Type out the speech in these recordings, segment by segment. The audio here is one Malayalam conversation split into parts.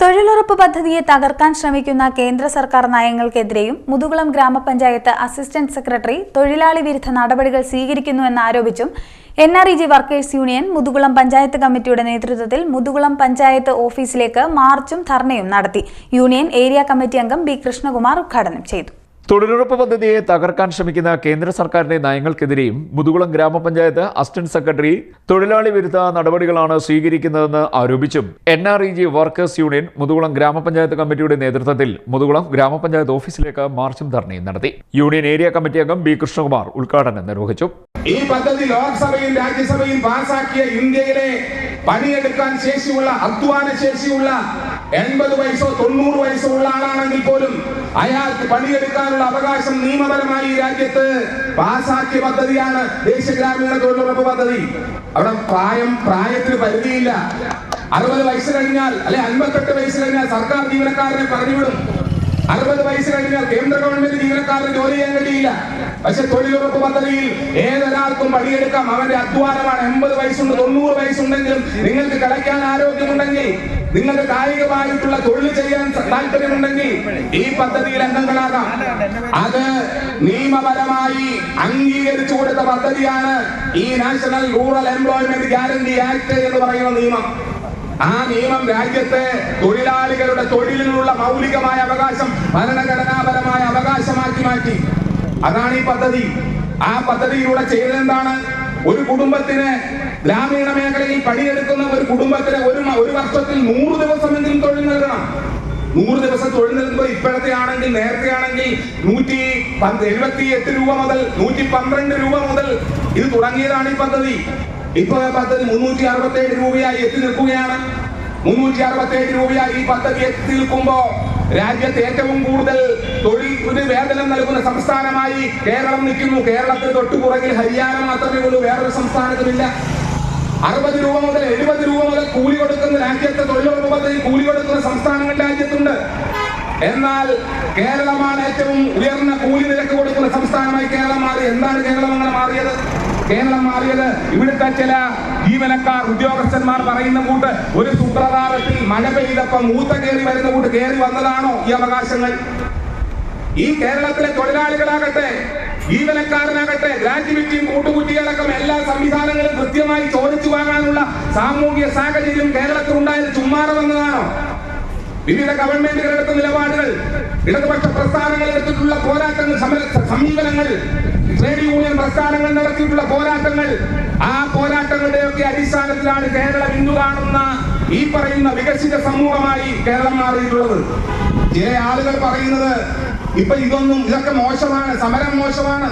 തൊഴിലുറപ്പ് പദ്ധതിയെ തകർക്കാൻ ശ്രമിക്കുന്ന കേന്ദ്ര സർക്കാർ നയങ്ങൾക്കെതിരെയും മുതുകുളം ഗ്രാമപഞ്ചായത്ത് അസിസ്റ്റന്റ് സെക്രട്ടറി തൊഴിലാളി വിരുദ്ധ നടപടികൾ സ്വീകരിക്കുന്നുവെന്നാരോപിച്ചും N R E G workers union Muthukulam panchayat കമ്മിറ്റിയുടെ നേതൃത്വത്തിൽ മുതുകുളം പഞ്ചായത്ത് ഓഫീസിലേക്ക് മാർച്ചും ധർണയും നടത്തി. യൂണിയൻ ഏരിയ കമ്മിറ്റി അംഗം ബി കൃഷ്ണകുമാർ ഉദ്ഘാടനം ചെയ്തു. തൊഴിലുറപ്പ് പദ്ധതിയെ തകർക്കാൻ ശ്രമിക്കുന്ന കേന്ദ്ര സർക്കാരിന്റെ നയങ്ങൾക്കെതിരെയും മുതുകുളം ഗ്രാമപഞ്ചായത്ത് അസിസ്റ്റന്റ് സെക്രട്ടറി തൊഴിലാളി വിരുദ്ധ നടപടികളാണ് സ്വീകരിക്കുന്നതെന്ന് ആരോപിച്ചും N R E G workers union Muthukulam grama panchayat കമ്മിറ്റിയുടെ നേതൃത്വത്തിൽ മുതുകുളം ഗ്രാമപഞ്ചായത്ത് ഓഫീസിലേക്ക് മാർച്ചും ധർണയും നടത്തി. യൂണിയൻ ഏരിയ കമ്മിറ്റി അംഗം ബി കൃഷ്ണകുമാർ ഉദ്ഘാടനം നിർവഹിച്ചു. ഈ പദ്ധതി ലോക്സഭയും രാജ്യസഭയും പാസാക്കിയ ഇന്ത്യയിലെ പണിയെടുക്കാൻ ശേഷിയുള്ള അധ്വാന ശേഷിയുള്ള എൺപത് വയസ്സോ തൊണ്ണൂറ് വയസ്സോ ഉള്ള ആളാണെങ്കിൽ പോലും അയാൾക്ക് പണിയെടുക്കാനുള്ള അവകാശം നിയമപരമായി രാജ്യത്ത് പാസാക്കിയ പദ്ധതിയാണ് ദേശീയ ഗ്രാമീണ തൊഴിലുറപ്പ് പദ്ധതി. അവിടെ പ്രായം പ്രായത്തിന് പരിധിയില്ല. അറുപത് വയസ്സ് കഴിഞ്ഞാൽ അല്ലെ അൻപത്തെട്ട് വയസ്സ് കഴിഞ്ഞാൽ സർക്കാർ ജീവനക്കാരനെ പറഞ്ഞുവിടും. അറുപത് വയസ്സ് കഴിഞ്ഞാൽ കേന്ദ്ര ഗവൺമെന്റ് ജീവനക്കാരന് ജോലി ചെയ്യാൻ കഴിയില്ല. പക്ഷെ തൊഴിലുറപ്പ് പദ്ധതിയിൽ ഏതൊരാൾക്കും പണിയെടുക്കാം. അവന്റെ അധ്വാനമാണ് എൺപത് വയസ്സുണ്ട് തൊണ്ണൂറ് വയസ്സുണ്ടെങ്കിലും നിങ്ങൾക്ക് കളിക്കാൻ ആരോഗ്യമുണ്ടെങ്കിൽ നിങ്ങൾക്ക് കായികമായിട്ടുള്ള തൊഴിൽ ചെയ്യാൻ താല്പര്യമുണ്ടെങ്കിൽ ഈ പദ്ധതിയിൽ അംഗങ്ങളാകാം. അത് നിയമപരമായി അംഗീകരിച്ചു കൊടുത്ത പദ്ധതിയാണ് ഈ national rural employment guarantee act എന്ന് പറയുന്ന നിയമം. ആ നിയമം രാജ്യത്തെ തൊഴിലാളികളുടെ തൊഴിലിനുള്ള മൗലികമായ അവകാശം ഭരണഘടനാപരമായ അവകാശമാക്കി മാറ്റി. അതാണ് ഈ പദ്ധതി. ആ പദ്ധതിയിലൂടെ ചെയ്തതെന്താണ് ഒരു കുടുംബത്തിന് ഗ്രാമീണ മേഖലയിൽ പണിയെടുക്കുന്ന ഒരു കുടുംബത്തിന് ഒരു ഒരു വർഷത്തിൽ നൂറ് ദിവസമെങ്കിലും തൊഴിൽ നൽകണം. നൂറ് ദിവസം തൊഴിൽ നൽകുമ്പോൾ ഇപ്പോഴത്തെ ആണെങ്കിൽ നേരത്തെ ആണെങ്കിൽ നൂറ്റി എഴുപത്തി എട്ട് രൂപ മുതൽ നൂറ്റി പന്ത്രണ്ട് രൂപ മുതൽ ഇത് തുടങ്ങിയതാണ് ഈ പദ്ധതി. ഇപ്പൊ പദ്ധതി മുന്നൂറ്റി അറുപത്തി ഏഴ് രൂപയായി എത്തി നിൽക്കുകയാണ്. മുന്നൂറ്റി അറുപത്തി ഏഴ് രൂപയായി ഈ പദ്ധതി എത്തി നിൽക്കുമ്പോ രാജ്യത്ത് ഏറ്റവും കൂടുതൽ തൊഴിൽ വേതനം നൽകുന്ന സംസ്ഥാനമായി കേരളം നിൽക്കുന്നു. കേരളത്തിന് തൊട്ടുപുറകിൽ ഹരിയാന മാത്രമേ ഉള്ളൂ. വേറൊരു സംസ്ഥാനത്തുമില്ല. അറുപത് രൂപ മുതൽ എഴുപത് രൂപ മുതൽ കൂലി കൊടുക്കുന്ന രാജ്യത്തെ തൊഴിലുറപ്പ് പദ്ധതി കൂലി കൊടുക്കുന്ന സംസ്ഥാനങ്ങൾ രാജ്യത്തുണ്ട്. എന്നാൽ കേരളമാണ് ഏറ്റവും ഉയർന്ന കൂലി നിരക്ക് കൊടുക്കുന്ന സംസ്ഥാനമായി കേരളം മാറി. എന്താണ് കേരളം അങ്ങനെ മാറിയത്? കേരളം മാറിയത്. ഇവിടുത്തെ ചില ജീവനക്കാർ ഉദ്യോഗസ്ഥന്മാർ പറയുന്ന കൂട്ട് ഒരു സുപ്രഭാതത്തിൽ മഴ പെയ്തപ്പം മൂത്ത കയറി വരുന്ന കൂട്ട് കയറി വന്നതാണോ ഈ അവകാശങ്ങൾ? ഈ കേരളത്തിലെ തൊഴിലാളികളാകട്ടെ ജീവനക്കാരനാകട്ടെ ഗ്രാറ്റുവിറ്റിയും കൂട്ടുകുറ്റികളടക്കം എല്ലാ സംവിധാനങ്ങളും കൃത്യമായി ചോദിച്ചു വാങ്ങാനുള്ള സാമൂഹിക സാഹചര്യം കേരളത്തിൽ ഉണ്ടായത് ചുമ്മാറ വന്നതാണോ? വിവിധ ഗവൺമെന്റുകളെടുത്ത നിലപാടുകൾ ഇടതുപക്ഷ പ്രസ്ഥാനങ്ങൾ എടുത്തിട്ടുള്ള പോരാട്ടങ്ങൾ സമീപനങ്ങൾ ട്രേഡ് യൂണിയൻ പ്രസ്ഥാനങ്ങൾ നടത്തിയിട്ടുള്ള പോരാട്ടങ്ങൾ ആ പോരാട്ടങ്ങളുടെയൊക്കെ അടിസ്ഥാനത്തിലാണ് കേരളം ഇന്നു കാണുന്ന ഈ പറയുന്ന വികസിത സമൂഹമായി കേരളം മാറിയിട്ടുള്ളത്. ചില ആളുകൾ പറയുന്നത് ഇപ്പൊ ഇതൊന്നും ഇതൊക്കെ മോശമാണ് സമരം മോശമാണ്.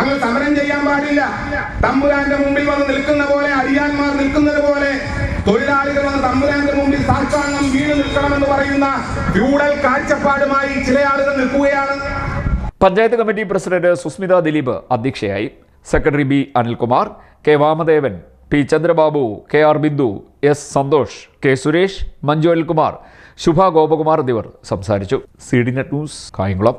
അങ്ങ് സമരം ചെയ്യാൻ പാടില്ല. തമ്പുരാന്റെ മുമ്പിൽ വന്ന് നിൽക്കുന്ന പോലെ അടിയാന്മാർ നിൽക്കുന്നത് പോലെ തൊഴിലാളികൾ വന്ന് തമ്പുരാന്റെ മുമ്പിൽ സാക്ഷാംഗം വീണ് നിൽക്കണമെന്ന് പറയുന്ന ഫ്യൂഡൽ കാഴ്ചപ്പാടുമായി ചില ആളുകൾ നിൽക്കുകയാണ്. പഞ്ചായത്ത് കമ്മിറ്റി പ്രസിഡന്റ് സുസ്മിത ദിലീപ് അധ്യക്ഷയായി. Secretary B Anilkumar K Vamadevan P Chandrababu K R Bindu S Santhosh K Suresh Manju Anilkumar Shubha Gopakumar എന്നിവർ സംസാരിച്ചു. C D net news Kayamkulam.